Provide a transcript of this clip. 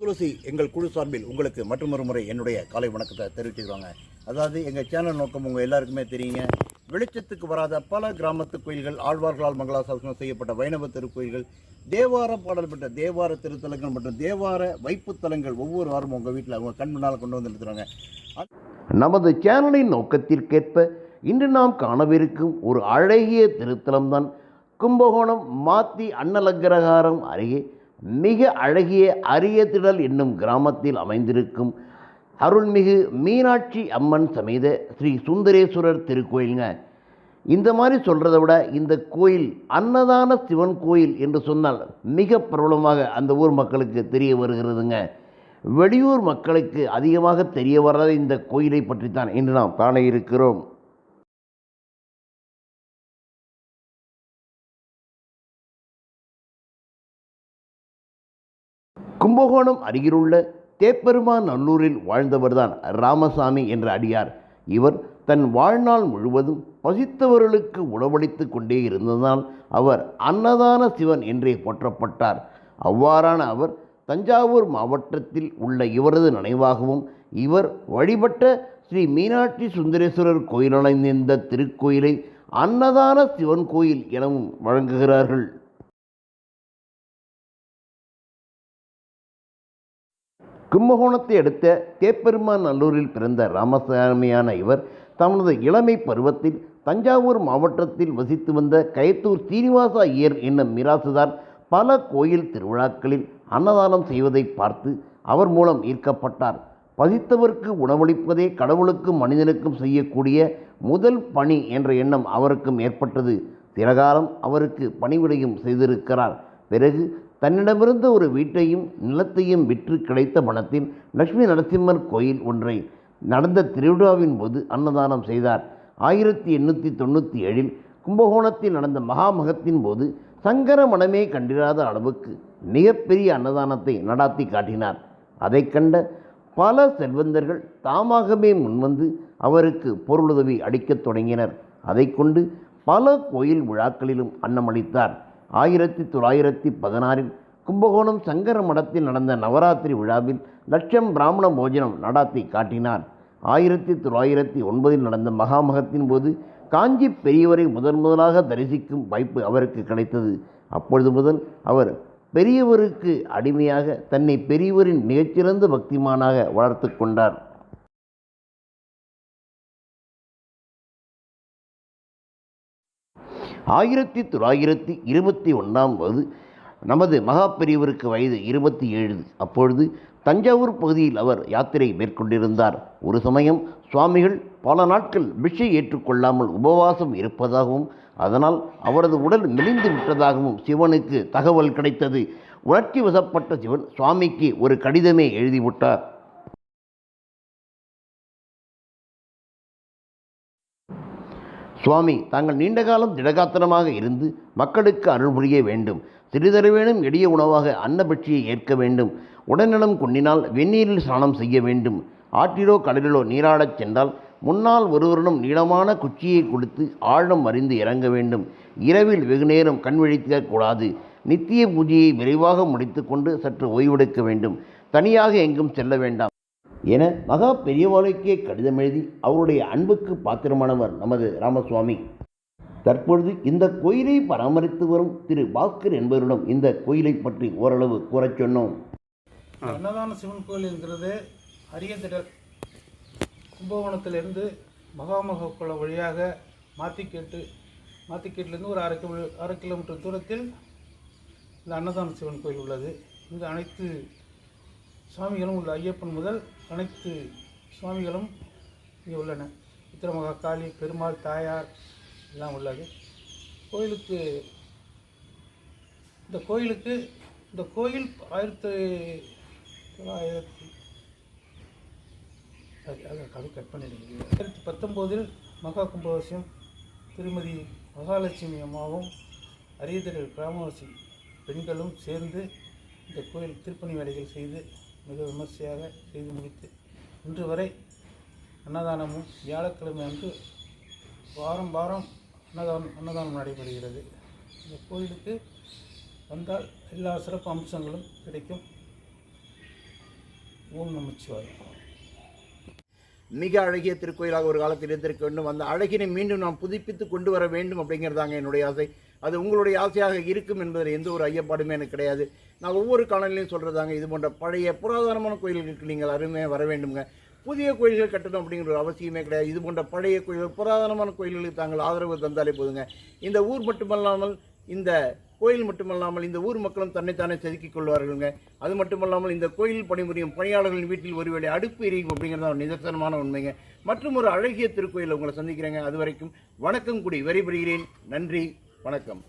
துளசி எங்கள் குழு சார்பில் உங்களுக்கு மற்றொரு முறை என்னுடைய காலை வணக்கத்தை தெரிவிச்சுக்கிறாங்க. அதாவது எங்கள் சேனல் நோக்கம் உங்கள் எல்லாருக்குமே தெரியுங்க. வெளிச்சத்துக்கு வராத பல கிராமத்து கோயில்கள் ஆழ்வார்களால் மங்களாசாசனம் செய்யப்பட்ட வைணவ திருக்கோயில்கள் தேவார பாடல் பெற்ற தேவார திருத்தலங்கள் மற்றும் தேவார வைப்புத்தலங்கள் ஒவ்வொரு வாரமும் உங்கள் வீட்டில் அவங்க கண் முன்னால் கொண்டு வந்து நிறுத்துகிறாங்க நமது சேனலின் நோக்கத்திற்கேற்ப இன்று நாம் காணவிருக்கும் ஒரு அழகிய திருத்தலம் தான் கும்பகோணம் மாத்தி அன்னலக்கிரகாரம் அருகே மிக அழகிய அரிய திடல் என்னும் கிராமத்தில் அமைந்திருக்கும் அருள்மிகு மீனாட்சி அம்மன் சமேத ஸ்ரீ சுந்தரேஸ்வரர் திருக்கோயிலுங்க. இந்த மாதிரி சொல்கிறத விட இந்த கோயில் அன்னதான சிவன் கோயில் என்று சொன்னால் மிக பிரபலமாக அந்த ஊர் மக்களுக்கு தெரிய வருகிறதுங்க. வெளியூர் மக்களுக்கு அதிகமாக தெரிய வராத இந்த கோயிலை பற்றித்தான் இன்று நாம் காண இருக்கிறோம். கும்பகோணம் அருகிலுள்ள தேப்பெருமான் நல்லூரில் வாழ்ந்தவர்தான் ராமசாமி என்ற அடியார். இவர் தன் வாழ்நாள் முழுவதும் பசித்தவர்களுக்கு உணவளித்து கொண்டே இருந்ததால் அவர் அன்னதான சிவன் என்றே போற்றப்பட்டார். அவ்வாறான அவர் தஞ்சாவூர் மாவட்டத்தில் உள்ள இவரது நினைவாகவும் இவர் வழிபட்ட ஸ்ரீ மீனாட்சி சுந்தரேஸ்வரர் கோயிலடைந்த திருக்கோயிலை அன்னதான சிவன் கோயில் எனவும் வழங்குகிறார்கள். கும்பகோணத்தை அடுத்த தேப்பெருமான் நல்லூரில் பிறந்த ராமசாமியான இவர் தனது இளமை பருவத்தில் தஞ்சாவூர் மாவட்டத்தில் வசித்து வந்த கயத்தூர் சீனிவாச ஐயர் என்னும் மிராசுதார் பல கோயில் திருவிழாக்களில் அன்னதானம் செய்வதை பார்த்து அவர் மூலம் ஈர்க்கப்பட்டார். பசித்தவர்க்கு உணவளிப்பதே கடவுளுக்கும் மனிதனுக்கும் செய்யக்கூடிய முதல் பணி என்ற எண்ணம் அவருக்கும் ஏற்பட்டது. சில காலம் அவருக்கு பணிவிடையும் செய்திருக்கிறார். பிறகு தன்னிடமிருந்த ஒரு வீட்டையும் நிலத்தையும் விற்று கிடைத்த பணத்தில் லட்சுமி நரசிம்மர் கோயில் ஒன்றை நடந்த திருவிழாவின் போது அன்னதானம் செய்தார். ஆயிரத்தி எண்ணூற்றி தொண்ணூற்றி ஏழில் கும்பகோணத்தில் நடந்த மகாமகத்தின் போது சங்கர மனமே கண்டிராத அளவுக்கு மிகப்பெரிய அன்னதானத்தை நடாத்தி காட்டினார். அதைக் கண்ட பல செல்வந்தர்கள் தாமாகவே முன்வந்து அவருக்கு பொருளுதவி அளிக்கத் தொடங்கினர். அதை கொண்டு பல கோயில் விழாக்களிலும் அன்னமளித்தார். ஆயிரத்தி தொள்ளாயிரத்தி பதினாறில் கும்பகோணம் சங்கர மடத்தில் நடந்த நவராத்திரி விழாவில் லட்சம் பிராமண போஜனம் நடாத்தி காட்டினார். ஆயிரத்தி தொள்ளாயிரத்தி ஒன்பதில் நடந்த மகாமகத்தின் போது காஞ்சி பெரியவரை முதன் முதலாக தரிசிக்கும் வாய்ப்பு அவருக்கு கிடைத்தது. அப்பொழுது முதல் அவர் பெரியவருக்கு அடிமையாக தன்னை பெரியவரின் மிகச்சிறந்த பக்திமானாக வளர்த்து கொண்டார். ஆயிரத்தி தொள்ளாயிரத்தி இருபத்தி ஒன்றாம் போது நமது மகா பெரியவருக்கு வயது இருபத்தி ஏழு. அப்பொழுது தஞ்சாவூர் பகுதியில் அவர் யாத்திரை மேற்கொண்டிருந்தார். ஒரு சமயம் சுவாமிகள் பல நாட்கள் பிஷை ஏற்றுக்கொள்ளாமல் உபவாசம் இருப்பதாகவும் அதனால் அவரது உடல் மெலிந்து விட்டதாகவும் சிவனுக்கு தகவல் கிடைத்தது. உணர்ச்சி வசப்பட்ட சிவன் சுவாமிக்கு ஒரு கடிதமே எழுதிவிட்டார். சுவாமி தாங்கள் நீண்ட காலம் திடகாத்திரமாக இருந்து மக்களுக்கு அருள் புரிய வேண்டும். சிறிதரவேனும் எளிய உணவாக அன்னபட்சியை ஏற்க வேண்டும். உடல்நலம் கொண்டினால் வெந்நீரில் ஸ்நானம் செய்ய வேண்டும். ஆற்றிலோ கடலிலோ நீராடச் சென்றால் முன்னால் ஒருவரிடம் நீளமான குச்சியை கொடுத்து ஆழம் அறிந்து இறங்க வேண்டும். இரவில் வெகுநேரம் கண் விழிக்க கூடாது. நித்திய பூஜையை விரைவாக முடித்துக்கொண்டு சற்று ஓய்வெடுக்க வேண்டும். தனியாக எங்கும் செல்ல வேண்டாம். என மகா பெரியவாளுக்கே கடிதம் எழுதி அவருடைய அன்புக்கு பாத்திரமானவர் நமது ராமசுவாமி. தற்பொழுது இந்த கோயிலை பராமரித்து வரும் திரு பாஸ்கர் என்பவரிடம் இந்த கோயிலை பற்றி ஓரளவு கூறச் சொன்னோம். அன்னதான சிவன் கோயில் என்கிறது திடல். கும்பகோணத்திலிருந்து மகாமக குளம் வழியாக மாத்திக்கேட்டு மாத்திக்கேட்டிலிருந்து ஒரு அரை கிலோ அரை கிலோமீட்டர் தூரத்தில் இந்த அன்னதான சிவன் கோயில் உள்ளது. இங்கு அனைத்து சுவாமிகளும் உள்ள ஐயப்பன் முதல் அனைத்து சுவாமிகளும் இங்கே உள்ளன. உத்திரமகா காளி பெருமாள் தாயார் எல்லாம் உள்ளது கோயிலுக்கு இந்த கோயிலுக்கு இந்த கோயில் ஆயிரத்தி தொள்ளாயிரத்தி சரி அதை கதை கட் பண்ணிடுங்க. ஆயிரத்தி பத்தொம்போதில் மகா கும்பாபிஷேகம் திருமதி மகாலட்சுமி அம்மாவும் அரியதரில் கிராமவாசி பெண்களும் சேர்ந்து இந்த கோயில் திருப்பணி வேலைகள் செய்து மிக விமர்சையாக செய்து முடித்து இன்று வரை அன்னதானமும் வியாழக்கிழமை அன்று வாரம் வாரம் அன்னதானம் அன்னதானம் நடைபெறுகிறது. இந்த கோயிலுக்கு வந்தால் எல்லா சிறப்பு அம்சங்களும் கிடைக்கும். ஓம் நமச்சிவாயம். மிக அழகிய திருக்கோயிலாக ஒரு காலத்தில் இருந்திருக்க வேண்டும். அந்த அழகினை மீண்டும் நாம் புதுப்பித்து கொண்டு வர வேண்டும் அப்படிங்கிறதாங்க என்னுடைய ஆசை. அது உங்களுடைய ஆசையாக இருக்கும் என்பதில் எந்த ஒரு ஐயப்பாடுமே எனக்கு கிடையாது. நான் ஒவ்வொரு காலநிலையும் சொல்கிறதாங்க இது போன்ற பழைய புராதனமான கோயில்களுக்கு நீங்கள் அருமையாக வர வேண்டுங்க புதிய கோயில்கள் கட்டணும் அப்படிங்கிற ஒரு அவசியமே கிடையாது. இது போன்ற பழைய கோயில்கள் புராதனமான கோயில்களுக்கு தாங்கள் ஆதரவு தந்தாலே போதுங்க. இந்த ஊர் மட்டுமல்லாமல் இந்த கோயில் மட்டுமல்லாமல் இந்த ஊர் மக்களும் தன்னைத்தானே செதுக்கிக் கொள்வார்களுங்க. அது மட்டுமல்லாமல் இந்த கோயில் பணிபுரியும் பணியாளர்களின் வீட்டில் ஒருவேளை அடுப்பு எரியும் அப்படிங்கிறது ஒரு நிதர்சனமான உண்மைங்க. மற்றும் ஒரு அழகிய திருக்கோயிலை உங்களை சந்திக்கிறேங்க. அது வரைக்கும் வணக்கம் கூடி வரிபடுகிறேன் நன்றி. வணக்கம்.